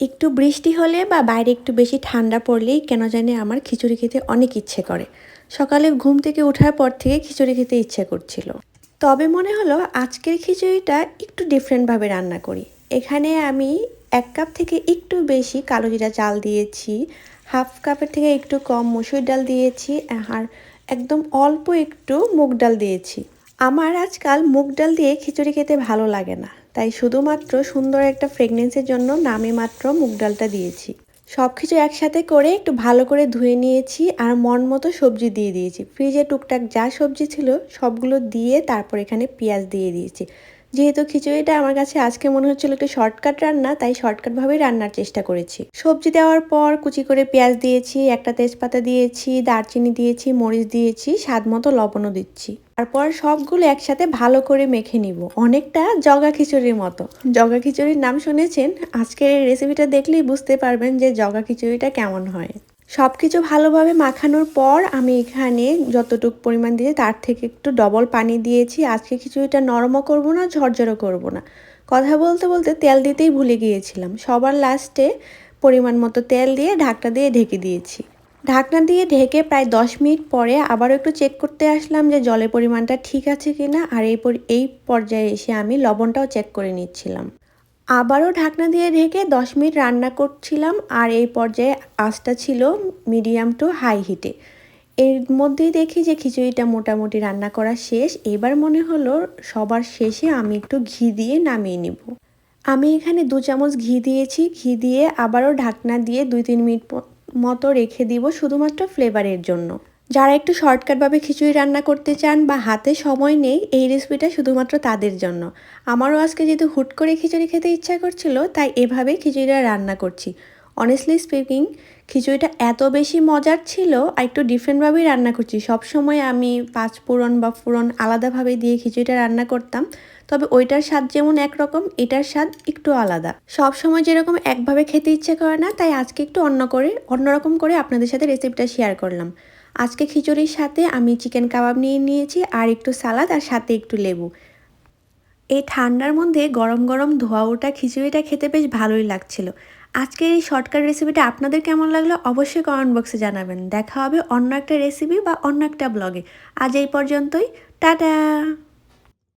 একটু বৃষ্টি হলে বা বাইরে একটু বেশি ঠান্ডা পড়লেই কেন জানি আমার খিচুড়ি খেতে অনেক ইচ্ছে করে। সকালে ঘুম থেকে ওঠার পর থেকে খিচুড়ি খেতে ইচ্ছে করছিল। তবে মনে হলো আজকের খিচুড়িটা একটু ডিফারেন্টভাবে রান্না করি। এখানে আমি এক কাপ থেকে একটু বেশি কালো জিরা চাল দিয়েছি, হাফ কাপের থেকে একটু কম মসুর ডাল দিয়েছি, আর একদম অল্প একটু মুগ ডাল দিয়েছি। আমার আজকাল মুগ ডাল দিয়ে খিচুড়ি খেতে ভালো লাগে না। তাই শুধুমাত্র সুন্দর একটা ফ্রেগনেন্সের জন্য নামে মাত্র মুগ ডালটা দিয়েছি। সব কিছু একসাথে করে একটু ভালো করে ধুয়ে নিয়েছি আর মন মতো সবজি দিয়ে দিয়েছি। ফ্রিজে টুকটাক যা সবজি ছিল সবগুলো দিয়ে তারপর এখানে পেঁয়াজ দিয়ে দিয়েছি। যেহেতু খিচুড়িটা আমার কাছে আজকে মনে হচ্ছিল একটু শর্টকাট রান্না, তাই শর্টকাটভাবেই রান্নার চেষ্টা করেছি। সবজি দেওয়ার পর কুচি করে পেঁয়াজ দিয়েছি, একটা তেজপাতা দিয়েছি, দারচিনি দিয়েছি, মরিচ দিয়েছি, স্বাদ মতো লবণও দিচ্ছি। তারপর সবগুলো একসাথে ভালো করে মেখে নিব। অনেকটা জগা খিচুড়ির মতো। জগা খিচুড়ির নাম শুনেছেন? আজকের এই রেসিপিটা দেখলেই বুঝতে পারবেন যে জগা খিচুড়িটা কেমন হয়। সব কিছু ভালোভাবে মাখানোর পর আমি এখানে যতটুকু পরিমাণ দিয়ে তার থেকে একটু ডবল পানি দিয়েছি। আজকে খিচুড়িটা নরমও করব না ঝরঝরও করব না। কথা বলতে বলতে তেল দিতেই ভুলে গিয়েছিলাম। সবার লাস্টে পরিমাণ মতো তেল দিয়ে ঢাকটা দিয়ে ঢেকে দিয়েছি। ঢাকনা দিয়ে ঢেকে প্রায় দশ মিনিট পরে আবারও একটু চেক করতে আসলাম যে জলের পরিমাণটা ঠিক আছে কিনা, আর এই এই পর্যায়ে এসে আমি লবণটাও চেক করে নিচ্ছিলাম। আবারও ঢাকনা দিয়ে ঢেকে দশ মিনিট রান্না করছিলাম, আর এই পর্যায়ে আঁচটা ছিল মিডিয়াম টু হাই হিটে এর মধ্যেই দেখি যে খিচুড়িটা মোটামুটি রান্না করা শেষ। এবার মনে হলো সবার শেষে আমি একটু ঘি দিয়ে নামিয়ে নিব। আমি এখানে দু চামচ ঘি দিয়েছি। ঘি দিয়ে আবারও ঢাকনা দিয়ে দুই তিন মিনিট মতো রেখে দিব শুধুমাত্র ফ্লেভারের জন্য। যারা একটু শর্টকাটভাবে খিচুড়ি রান্না করতে চান বা হাতে সময় নেই, এই রেসিপিটা শুধুমাত্র তাদের জন্য। আমারও আজকে যেহেতু হুট করে খিচুড়ি খেতে ইচ্ছা করছিল, তাই এভাবে খিচুড়িটা রান্না করছি। অনেস্টলি স্পিকিং খিচুড়িটা এত বেশি মজার ছিল, আর একটু ডিফারেন্টভাবেই রান্না করছি। সব সময় আমি পাঁচ ফোড়ন বা ফোড়ন আলাদাভাবে দিয়ে খিচুড়িটা রান্না করতাম, তবে ওইটার স্বাদ যেমন একরকম, এটার স্বাদ একটু আলাদা। সব সময় যেরকম একভাবে খেতে ইচ্ছে করে না, তাই আজকে একটু অন্য করে, অন্যরকম করে আপনাদের সাথে রেসিপিটা শেয়ার করলাম। আজকে খিচুড়ির সাথে আমি চিকেন কাবাব নিয়ে নিয়েছি, আর একটু সালাদ আর সাথে একটু লেবু। এই ঠান্ডার মধ্যে গরম গরম ধোয়া ওটা খিচুড়িটা খেতে বেশ ভালোই লাগছিল। আজকের এই শর্টকাট রেসিপিটা আপনাদের কেমন লাগল অবশ্যই কমেন্ট বক্সে জানাবেন। দেখা হবে অন্য একটা রেসিপি বা অন্য একটা ব্লগে আজ এই পর্যন্তই। টাটা!